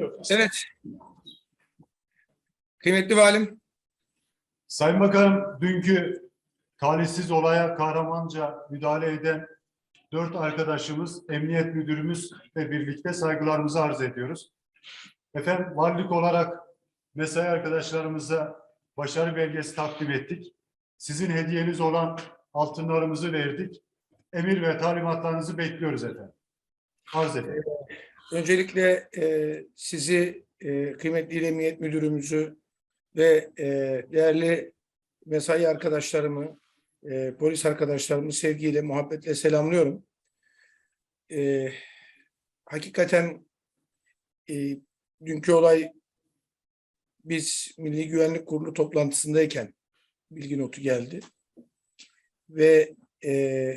Yok. Evet. Kıymetli valim, Sayın Bakanım, dünkü talihsiz olaya kahramanca müdahale eden dört arkadaşımız, emniyet müdürümüzle birlikte saygılarımızı arz ediyoruz. Efendim, valilik olarak mesai arkadaşlarımıza başarı belgesi takdim ettik. Sizin hediyeniz olan altınlarımızı verdik. Emir ve talimatlarınızı bekliyoruz efendim. Arz ederim. Öncelikle e, sizi e, kıymetli İl Emniyet Müdürümüzü ve e, değerli mesai arkadaşlarımı, e, polis arkadaşlarımı sevgiyle, muhabbetle selamlıyorum. E, hakikaten e, dünkü olay biz Milli Güvenlik Kurulu toplantısındayken bilgi notu geldi. Ve e,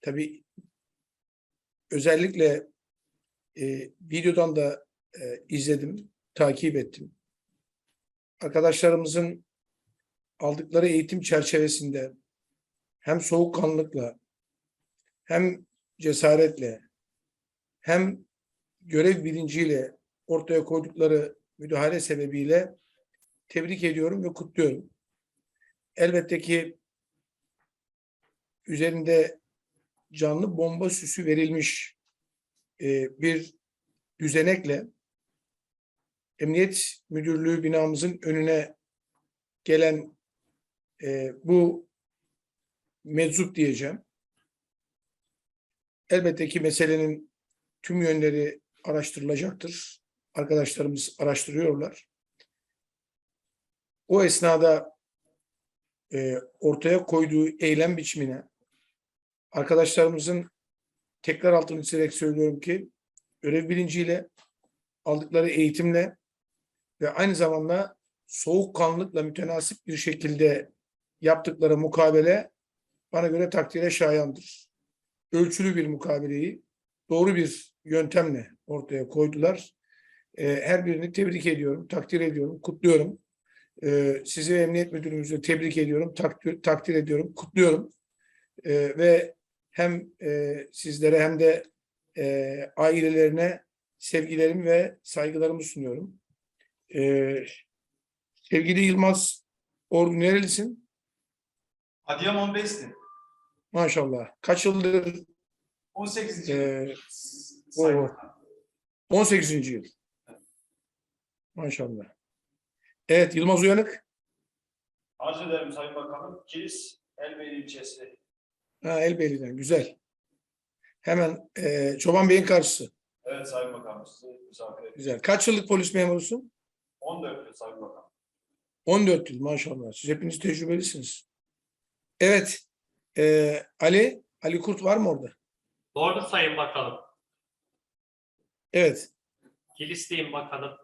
tabii özellikle e, videodan da e, izledim, takip ettim. Arkadaşlarımızın aldıkları eğitim çerçevesinde hem soğukkanlılıkla hem cesaretle hem görev bilinciyle ortaya koydukları müdahale sebebiyle tebrik ediyorum ve kutluyorum. Elbette ki üzerinde canlı bomba süsü verilmiş e, bir düzenekle Emniyet Müdürlüğü binamızın önüne gelen e, bu meczup diyeceğim. Elbette ki meselenin tüm yönleri araştırılacaktır. Arkadaşlarımız araştırıyorlar. O esnada e, ortaya koyduğu eylem biçimine arkadaşlarımızın tekrar altını çizerek söylüyorum ki görev bilinciyle aldıkları eğitimle ve aynı zamanda soğukkanlılıkla mütenasip bir şekilde yaptıkları mukabele bana göre takdire şayandır. Ölçülü bir mukabeleyi doğru bir yöntemle ortaya koydular. Ee, her birini tebrik ediyorum, takdir ediyorum, kutluyorum. Ee, sizi Emniyet Müdürümüzü tebrik ediyorum, takdir, takdir ediyorum, kutluyorum. Ee, ve hem e, sizlere hem de e, ailelerine sevgilerimi ve saygılarımı sunuyorum. Ee, sevgili Yılmaz Orgun nerelisin? Adıyaman Bestin. Maşallah. Kaç yıldır 18. e, Sayın o- Bakan. 18. yıl. Maşallah. Evet Yılmaz Uyanık. Arz ederim Sayın Bakanım. Kilis Elbeyli ilçesi. Ha, Elbeyli'den güzel. Hemen e, Çoban Bey'in karşısı. Evet Sayın Bakanım sizi misafir. Güzel. Kaç yıllık polis memurusun? 14 yıl Sayın Bakanım. 14 yıl maşallah. Siz hepiniz tecrübelisiniz. Evet. e, Ali, Ali Kurt var mı orada? Doğru Sayın Bakanım. Evet. Kilisliyim bakanım.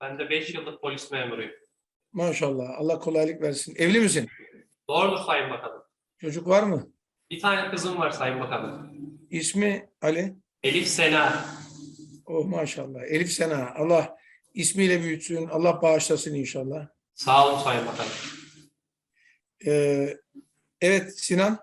Ben de 5 yıllık polis memuruyum. Maşallah. Allah kolaylık versin. Evli misin? Doğrudur Sayın Bakanım. Çocuk var mı? Bir tane kızım var Sayın Bakanım. İsmi Ali. Elif Sena. Oh maşallah. Elif Sena. Allah ismiyle büyütsün. Allah bağışlasın inşallah. Sağ olun Sayın Bakanım. Ee, evet Sinan.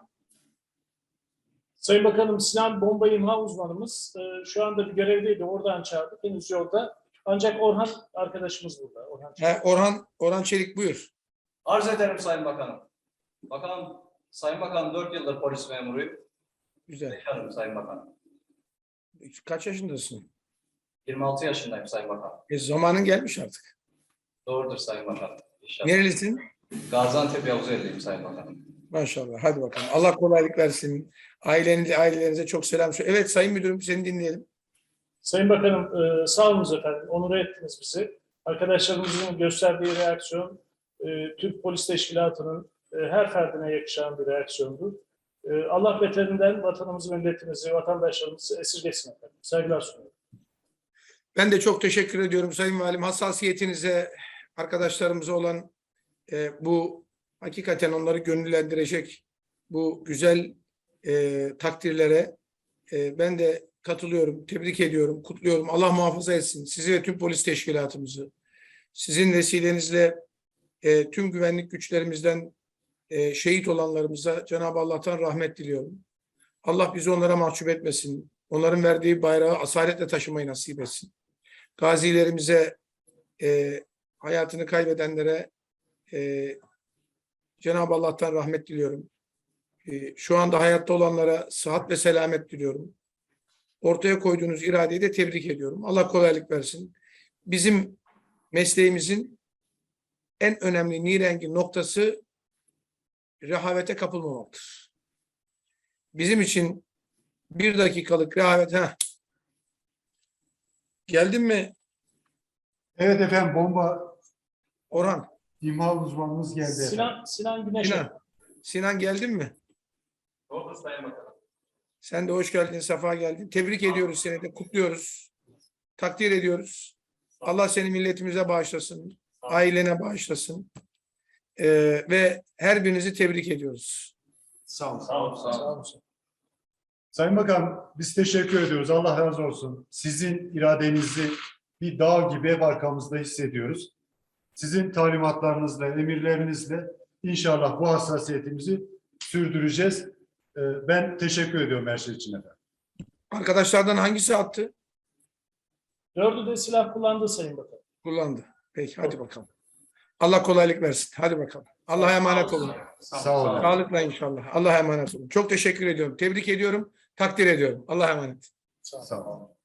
Sayın Bakanım Sinan bomba imha uzmanımız e, şu anda bir görevdeydi. Oradan çağırdık. Henüz yolda. Ancak Orhan arkadaşımız burada. Orhan Çelik. Ha, Orhan Orhan Çelik buyur. Arz ederim Sayın Bakanım. Bakanım, Sayın Bakanım 4 yıldır polis memuruyum. Güzel. Bekarım Sayın Bakanım. Kaç yaşındasın? 26 yaşındayım Sayın Bakanım. E, zamanın gelmiş artık. Doğrudur Sayın Bakanım. İnşallah. Nerelisin? Gaziantep Yavuzeli'yim Sayın Bakanım. Maşallah. Hadi bakalım. Allah kolaylık versin. Ailenize, ailelerinize çok selam söyle. Evet Sayın Müdürüm seni dinleyelim. Sayın Bakanım e, sağ olunuz efendim. Onur ettiniz bizi. Arkadaşlarımızın gösterdiği reaksiyon e, Türk Polis Teşkilatı'nın her ferdine yakışan bir reaksiyondu. E, Allah beterinden vatanımızı, milletimizi, vatandaşlarımızı esirgesin efendim. Saygılar sunuyorum. Ben de çok teşekkür ediyorum Sayın Valim. Hassasiyetinize, arkadaşlarımıza olan e, bu hakikaten onları gönüllendirecek bu güzel e, takdirlere e, ben de katılıyorum, tebrik ediyorum, kutluyorum. Allah muhafaza etsin sizi ve tüm polis teşkilatımızı. Sizin vesilenizle e, tüm güvenlik güçlerimizden e, şehit olanlarımıza Cenab-ı Allah'tan rahmet diliyorum. Allah bizi onlara mahcup etmesin. Onların verdiği bayrağı asaletle taşımayı nasip etsin. gazilerimize, e, hayatını kaybedenlere e, Cenab-ı Allah'tan rahmet diliyorum. E, şu anda hayatta olanlara sıhhat ve selamet diliyorum. Ortaya koyduğunuz iradeyi de tebrik ediyorum. Allah kolaylık versin. Bizim mesleğimizin en önemli nirengi noktası rehavete kapılmamaktır. Bizim için bir dakikalık rehavet, ha. Geldin mi Evet efendim bomba Orhan? imha uzmanımız geldi. efendim. Sinan, Sinan Güneş. Sinan, Sinan geldin mi? Doğru Sayın Bakanım. Sen de hoş geldin, sefa geldin. Tebrik ediyoruz seni de, kutluyoruz. Takdir ediyoruz. Allah seni milletimize bağışlasın, ailene bağışlasın. Ee, ve her birinizi tebrik ediyoruz. Sağ olun. Sağ olun. Sağ olun. Sağ olun. Sayın Bakan biz teşekkür ediyoruz. Allah razı olsun. Sizin iradenizi bir dağ gibi hep arkamızda hissediyoruz. Sizin talimatlarınızla, emirlerinizle inşallah bu hassasiyetimizi sürdüreceğiz. Ee, Ben teşekkür ediyorum her şey için efendim. Arkadaşlardan hangisi attı? Dördü de silah kullandı Sayın Bakan. Kullandı. Peki hadi bakalım. Allah kolaylık versin. Hadi bakalım. Allah'a emanet olun. Sağ olun. Sağlıkla inşallah. Allah'a emanet olun. Çok teşekkür ediyorum. Tebrik ediyorum. Takdir ediyorum. Allah'a emanet. Sağ olun.